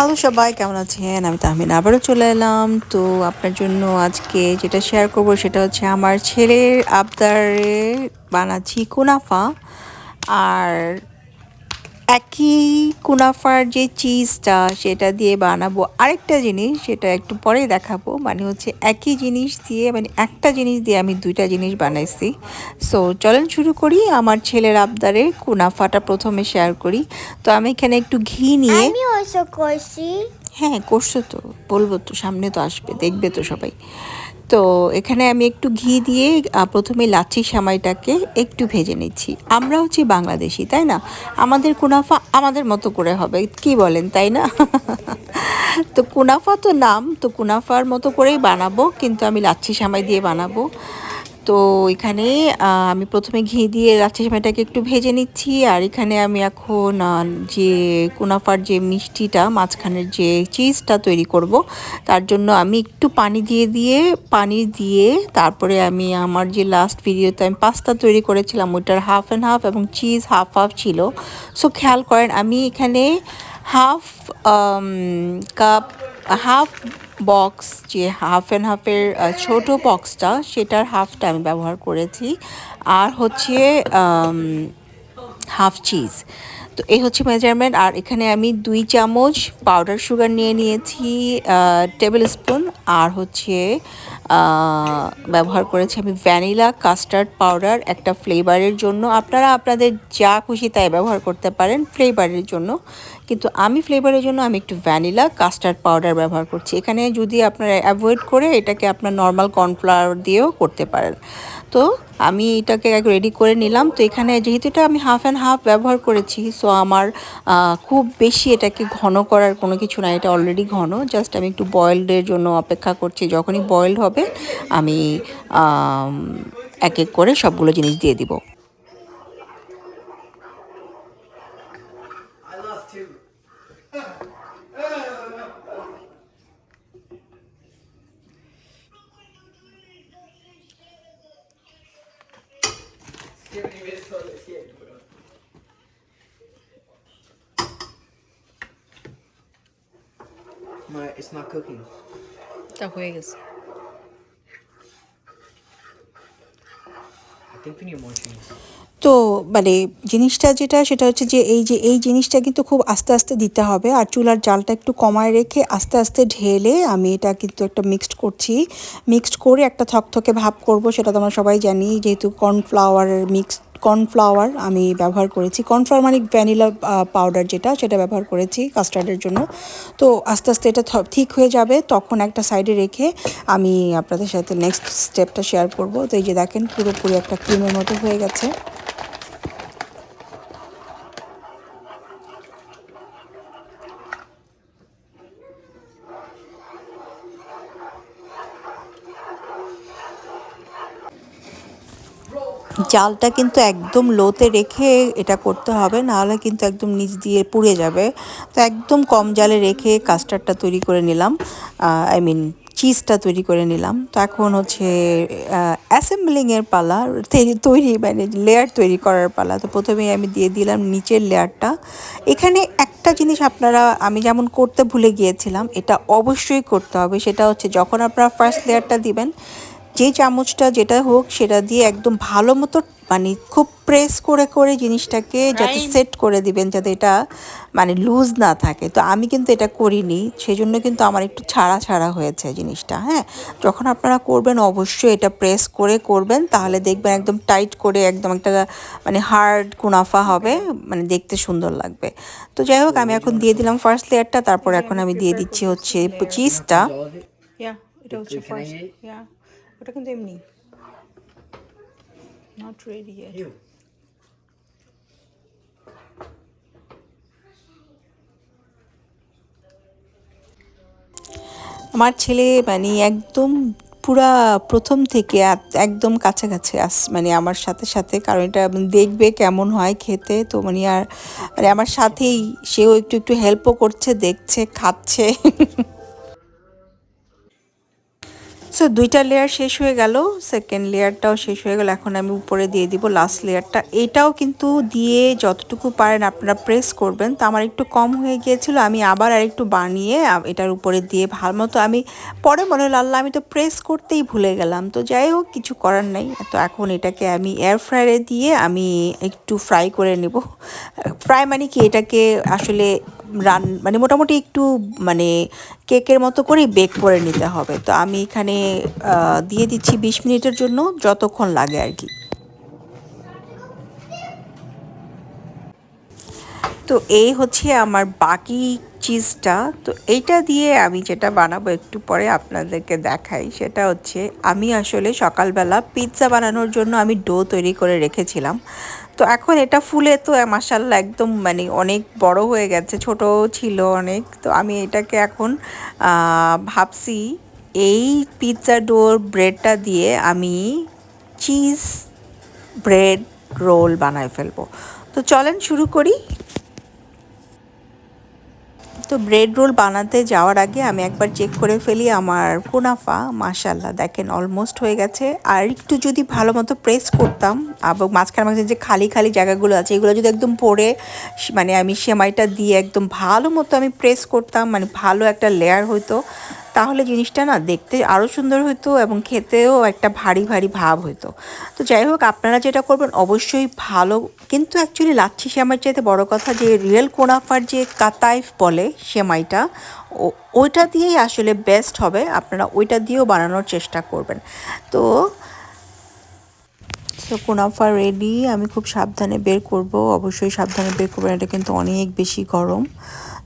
Hello সবাই, কেমন আছেন? আমি তাহমিন আবারও চলে এলাম। তো আপনার জন্য আজকে যেটা শেয়ার করব সেটা হচ্ছে আমার ছেলের আবদারে বানাচ্ছি কোনাফা। আর একই কুনাফার যে চিজটা সেটা দিয়ে বানাবো। আরেকটা জিনিস সেটা একটু পরেই দেখাবো মানে হচ্ছে একই জিনিস দিয়ে মানে একটা জিনিস দিয়ে আমি দুইটা জিনিস বানাইছি। সো চলেন শুরু করি আমার ছেলের আবদারে কুনাফাটা প্রথমে শেয়ার করি। তো আমি এখানে একটু ঘি নিয়ে হ্যাঁ করছ তো বলব তো সামনে তো আসবে দেখবে তো সবাই। তো এখানে আমি একটু ঘি দিয়ে প্রথমে লাচ্ছি সামাইটাকে একটু ভেজে নিচ্ছি। আমরা হচ্ছি বাংলাদেশি, তাই না? আমাদের কুনাফা আমাদের মতো করে হবে, কি বলেন, তাই না? তো কুনাফা তো নাম, তো কুনাফার মতো করেই বানাবো, কিন্তু আমি লাচ্ছি সামাই দিয়ে বানাবো। তো এখানে আমি প্রথমে ঘি দিয়ে লাচ্ছি সেমাইটাকে একটু ভেজে নিচ্ছি। আর এখানে আমি এখন যে কুনাফার যে মিষ্টিটা, মাঝখানের যে চিজটা তৈরি করব, তার জন্য আমি একটু পানি দিয়ে দিয়ে, পানি দিয়ে তারপরে আমি আমার যে লাস্ট ভিডিওতে আমি পাস্তা তৈরি করেছিলাম, ওইটার হাফ অ্যান্ড হাফ এবং চিজ হাফ হাফ ছিল। সো খেয়াল করেন, আমি এখানে হাফ কাপ হাফ বক্স যে হাফ অ্যান্ড হাফের ছোটো বক্সটা সেটার হাফটা আমি ব্যবহার করেছি। আর হচ্ছে হাফ চিজ তো এই হচ্ছে মেজারমেন্ট আর এখানে আমি দুই চামচ পাউডার সুগার নিয়ে নিয়েছি টেবিল স্পুন আর হচ্ছে ব্যবহার করেছি আমি ভ্যানিলা, কাস্টার্ড পাউডার একটা ফ্লেভারের জন্য। আপনারা আপনাদের যা খুশি তাই ব্যবহার করতে পারেন ফ্লেভারের জন্য। কিন্তু আমি ফ্লেভারের জন্য আমি একটু ভ্যানিলা, কাস্টার্ড পাউডার ব্যবহার করছি। এখানে যদি আপনারা অ্যাভয়েড করে এটাকে আপনার নর্মাল কর্নফ্লাওয়ার দিয়েও করতে পারেন। তো আমি এটাকে এক রেডি করে নিলাম। তো এখানে যেহেতু এটা আমি হাফ অ্যান্ড হাফ ব্যবহার করেছি সো আমার খুব বেশি এটাকে ঘন করার কোনো কিছু না। এটা অলরেডি ঘন জাস্ট আমি একটু বয়েলডের জন্য অপেক্ষা করছি। যখনই বয়েলড হবে আমি, এক এক করে সবগুলো জিনিস দিয়ে দিব I lost two. Tiffany made it so let's get bro. My, it's not cooking. তা হয়ে গেছে I think we need more cheese. তো মানে জিনিসটা যেটা সেটা হচ্ছে যে এই যে এই জিনিসটা কিন্তু খুব আস্তে আস্তে দিতে হবে আর চুলার জালটা একটু কমায় রেখে আস্তে আস্তে ঢেলে আমি এটা কিন্তু একটা মিক্সড করছি মিক্সড করে একটা থকথকে ভাব করব সেটা তো আমরা সবাই জানি যেহেতু কর্নফ্লাওয়ারের মিক্স কর্নফ্লাওয়ার আমি ব্যবহার করেছি। কর্নফ্লাওয়ার মানে ভ্যানিলা পাউডার যেটা, সেটা ব্যবহার করেছি কাস্টার্ডের জন্য। তো আস্তে আস্তে এটা ঠিক হয়ে যাবে। তখন একটা সাইডে রেখে আমি আপনাদের সাথে নেক্সট স্টেপটা শেয়ার করব। তো এই যে দেখেন, পুরোপুরি একটা ক্রিমের মতো হয়ে গেছে। জালটা কিন্তু একদম লোতে রেখে এটা করতে হবে, নাহলে কিন্তু একদম নিচ দিয়ে পুড়ে যাবে। তো একদম কম জালে রেখে কাস্টার্ডটা তৈরি করে নিলাম আই মিন চিজটা তৈরি করে নিলাম। তো এখন হচ্ছে অ্যাসেম্বলিংয়ের পালা, তৈরি- মানে লেয়ার তৈরি করার পালা। তো প্রথমেই আমি দিয়ে দিলাম নিচের লেয়ারটা এখানে একটা জিনিস আপনারা, আমি যেমন করতে ভুলে গিয়েছিলাম, এটা অবশ্যই করতে হবে। সেটা হচ্ছে যখন আপনারা ফার্স্ট লেয়ারটা দিবেন যে চামচটা যেটা হোক সেটা দিয়ে একদম ভালো মতো মানে খুব প্রেস করে করে জিনিসটাকে যাতে সেট করে দিবেন যাতে এটা মানে লুজ না থাকে। তো আমি কিন্তু এটা করিনি সেই জন্য কিন্তু আমার একটু ছাড়া ছাড়া হয়েছে জিনিসটা হ্যাঁ? যখন আপনারা করবেন অবশ্যই এটা প্রেস করে করবেন তাহলে দেখবেন একদম টাইট করে একদম একটা মানে হার্ড কুনাফা হবে মানে দেখতে সুন্দর লাগবে। তো যাই হোক আমি এখন দিয়ে দিলাম ফার্স্ট লেয়ারটা তারপর এখন আমি দিয়ে দিচ্ছি হচ্ছে চিজটা এটা হচ্ছে ফার্স্ট ওটা কিন্তু এমনি। নট রেডি আমার ছেলে মানে একদম পুরা প্রথম থেকে একদম কাছাকাছি আস মানে আমার সাথে সাথে কারণ এটা দেখবে কেমন হয় খেতে। তো মানে আর মানে আমার সাথেই সেও একটু একটু হেল্পও করছে দেখছে খাচ্ছে। সো দুইটা লেয়ার শেষ হয়ে গেল সেকেন্ড লেয়ারটাও শেষ হয়ে গেল, এখন আমি উপরে দিয়ে দিব লাস্ট লেয়ারটা এটাও কিন্তু দিয়ে যতটুকু পারেন আপনারা প্রেস করবেন, তো আমার একটু কম হয়ে গিয়েছিল, আমি আবার আর একটু বানিয়ে এটার উপরে দিয়ে ভালো মতো আমি পরে মনে হলো, আল্লাহ, আমি তো প্রেস করতেই ভুলে গেলাম। তো যাই হোক, কিছু করার নেই। তো এখন এটাকে আমি এয়ার ফ্রায়ারে দিয়ে আমি একটু ফ্রাই করে নেব। ফ্রাই মানে কি? এটাকে আসলে রান মানে মোটামুটি একটু মানে কেকের মতো করেই বেক করে নিতে হবে। তো আমি এখানে দিয়ে দিচ্ছি বিশ মিনিটের জন্য, যতক্ষণ লাগে আর কি। তো এই হচ্ছে আমার বাকি চিজটা তো এইটা দিয়ে আমি যেটা বানাবো একটু পরে আপনাদেরকে দেখাই। সেটা হচ্ছে, আমি আসলে সকালবেলা পিৎজা বানানোর জন্য আমি ডো তৈরি করে রেখেছিলাম। তো এখন এটা ফুলে তো মাসাল্লাহ একদম মানে অনেক বড় হয়ে গেছে, ছোট ছিল অনেক। তো আমি এটাকে এখন ভাবছি এই পিৎজা ডোর ব্রেডটা দিয়ে আমি চিজ ব্রেড রোল বানায় ফেলব। তো চলেন শুরু করি। তো ব্রেড রোল বানাতে যাওয়ার আগে আমি একবার চেক করে ফেলি আমার কুনাফা মাশাল্লাহ দেখেন অলমোস্ট হয়ে গেছে। আর একটু যদি ভালো মতো প্রেস করতাম এবং মাঝখানে মাঝখানে যে খালি খালি জায়গাগুলো আছে, এগুলো যদি একদম পরে মানে আমি সেমাইটা দিয়ে একদম ভালো মতো আমি প্রেস করতাম মানে ভালো একটা লেয়ার হতো তাহলে জিনিসটা না দেখতে আরও সুন্দর হতো এবং খেতেও একটা ভারী ভারী ভাব হতো তো যাই হোক, আপনারা যেটা করবেন, অবশ্যই ভালো, কিন্তু অ্যাকচুয়ালি লাচ্ছি সেমাইয়ের চাইতে বড় কথা যে রিয়েল কোনাফার যে কাতাইফ বলে সেমাইটা ওইটা দিয়েই আসলে বেস্ট হবে। আপনারা ওইটা দিয়েও বানানোর চেষ্টা করবেন। তো তো কুনাফা রেডি আমি খুব সাবধানে বের করব। অবশ্যই সাবধানে বের করবেন, এটা কিন্তু অনেক বেশি গরম।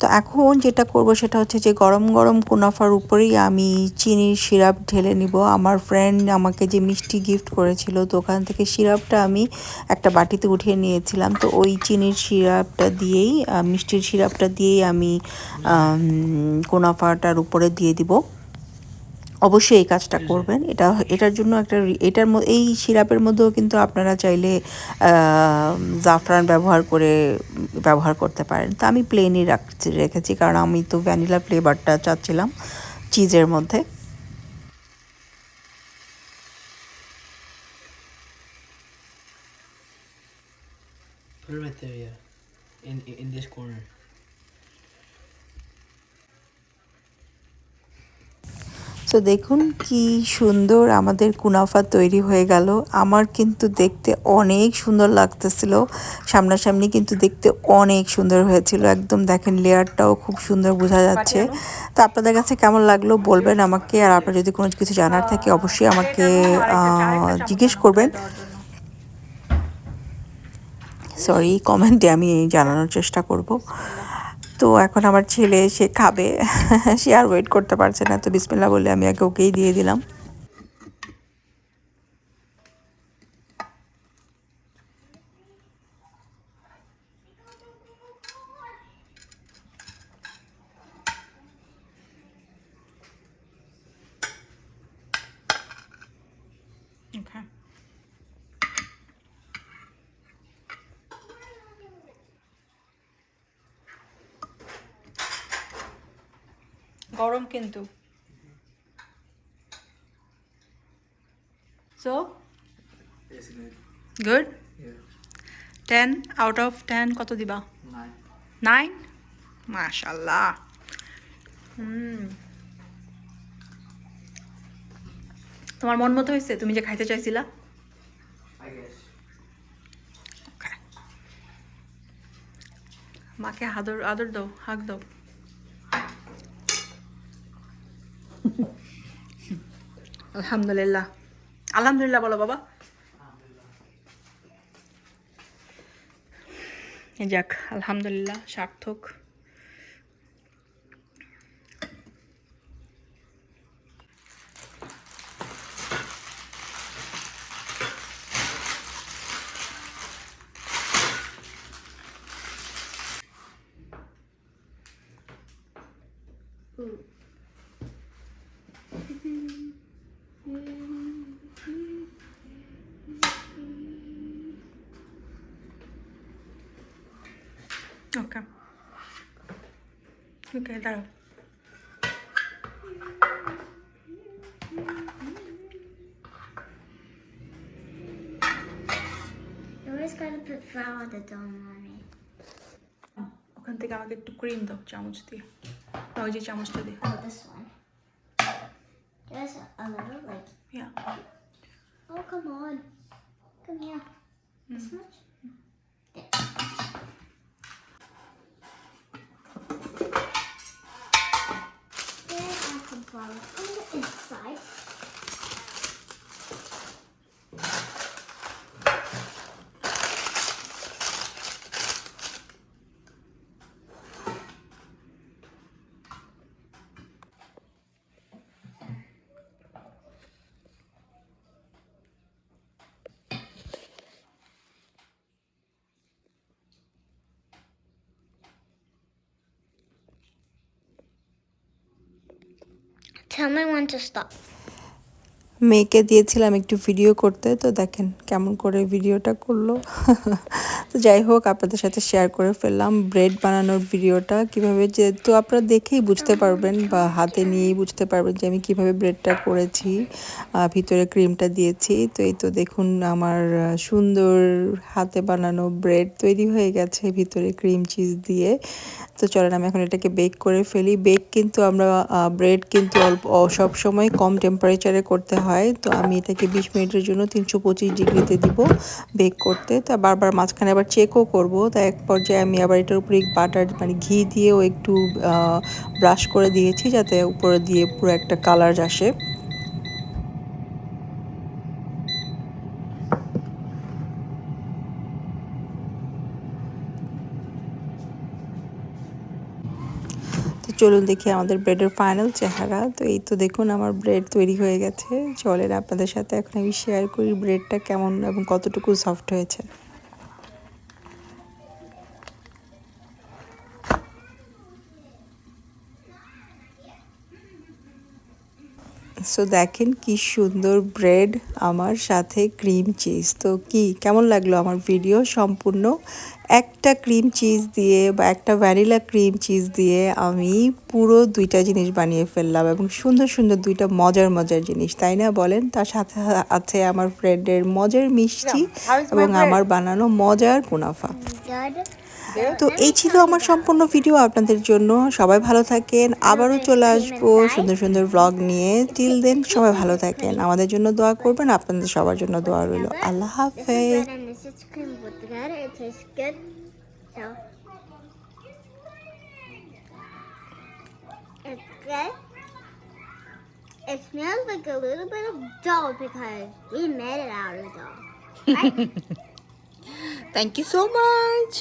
তো এখন যেটা করব সেটা হচ্ছে যে গরম গরম কুনাফার উপরেই আমি চিনির সিরাপ ঢেলে নিব। আমার ফ্রেন্ড আমাকে যে মিষ্টি গিফট করেছিল ওখান থেকে সিরাপটা আমি একটা বাটিতে উঠিয়ে নিয়েছিলাম। তো ওই চিনির সিরাপটা দিয়েই মিষ্টির সিরাপটা দিয়েই আমি, কুনাফাটার উপরে দিয়ে দিব। অবশ্যই এই কাজটা করবেন এটা এটার জন্য একটা এটার এই সিরাপের মধ্যেও কিন্তু আপনারা চাইলে জাফরান ব্যবহার করে ব্যবহার করতে পারেন তা আমি প্লেনই রাখছি রেখেছি কারণ আমি তো ভ্যানিলা ফ্লেভারটা চাচ্ছিলাম চিজের মধ্যে Put it right there, yeah. In in this corner. তো দেখুন কি সুন্দর আমাদের কুনাফা তৈরি হয়ে গেল। আমার কিন্তু দেখতে অনেক সুন্দর লাগতেছিল। সামনাসামনি কিন্তু দেখতে অনেক সুন্দর হয়েছিল। একদম দেখেন লেয়ারটাও খুব সুন্দর বোঝা যাচ্ছে। তো আপনাদের কাছে কেমন লাগল বলবেন আমাকে। আর আপনার যদি কোনো কিছু জানার থাকে অবশ্যই আমাকে জিজ্ঞেস করবেন। সরি কমেন্টে আমি জানানোর চেষ্টা করব। তো এখন আমার ছেলে, সে খাবে। সে আর ওয়েট করতে পারছে না। তো বিসমিল্লা বলে আমি আগে ওকেই দিয়ে দিলাম। গরম কিন্তু। So. Good. Ten out of ten কত দিবা. নাইন মাশাল্লাহ হুম। তোমার মন মতো হয়েছে? তুমি যে খাইতে চাইছিলা. মাকে আদর আদর দাও হাক দাও। আলহামদুলিল্লাহ। আলহামদুলিল্লাহ বলো বাবা। যাক আলহামদুলিল্লাহ সার্থক। Okay, that. I'm gonna put flour that's on it. I'm gonna take a look at the cream though. Oh, this one. Just a little like. Yeah. Oh, come on. Come here. This much? Tell me when to stop. মেয়েকে দিয়েছিলাম একটু video করতে, তো দেখেন কেমন করে ভিডিওটা করল তো যাই হোক, আপনাদের সাথে শেয়ার করে ফেললাম ব্রেড বানানোর ভিডিওটা কীভাবে যেহেতু আপনারা দেখেই বুঝতে পারবেন বা হাতে নিয়েই বুঝতে পারবেন যে আমি কীভাবে ব্রেডটা করেছি ভিতরে ক্রিমটা দিয়েছি। তো এই তো দেখুন, আমার সুন্দর হাতে বানানো ব্রেড তৈরি হয়ে গেছে ভিতরে ক্রিম চিজ দিয়ে। তো চলেন, আমি এখন এটাকে বেক করে ফেলি। বেক কিন্তু আমরা ব্রেড কিন্তু অল্প সব সময় কম টেম্পারেচারে করতে হয়। তো আমি এটাকে বিশ মিনিটের জন্য তিনশো পঁচিশ ডিগ্রিতে দিব বেক করতে। তা বারবার মাঝখানে আবার চেকও করব। তা এক পর্যায়ে আমি আবার এটার উপরে বাটার মানে ঘি দিয়েও একটু ব্রাশ করে দিয়েছি যাতে উপরে দিয়ে পুরো একটা কালার আসে। চলুন দেখি আমাদের ব্রেডের ফাইনাল চেহারা। তো এই তো দেখুন আমার ব্রেড তৈরি হয়ে গেছে। চলেন আপনাদের সাথে এখন আমি শেয়ার করি ব্রেডটা কেমন এবং কতটুকু সফট হয়েছে। সো দেখেন কি সুন্দর ব্রেড আমার সাথে ক্রিম চিজ তো কি কেমন লাগল আমার ভিডিও সম্পূর্ণ একটা ক্রিম চিজ দিয়ে বা একটা ভ্যানিলা ক্রিম চিজ দিয়ে আমি পুরো দুইটা জিনিস বানিয়ে ফেললাম এবং সুন্দর সুন্দর দুইটা মজার মজার জিনিস তাই না বলেন? তার সাথে আছে আমার ফ্রেন্ডের মজার মিষ্টি এবং আমার বানানো মজার মুনাফা. তো এই ছিল আমার সম্পূর্ণ ভিডিও আপনাদের জন্য সবাই ভালো থাকেন, আবারও চলে আসব সুন্দর সুন্দর ব্লগ নিয়ে তিল দেন সবাই ভালো থাকেন, আমাদের জন্য দোয়া করবেন, আপনাদের সবার জন্য দোয়া রইল আল্লাহ হাফেজ It smells like a little bit of dough because we made it out of dough. Right? Thank you so much.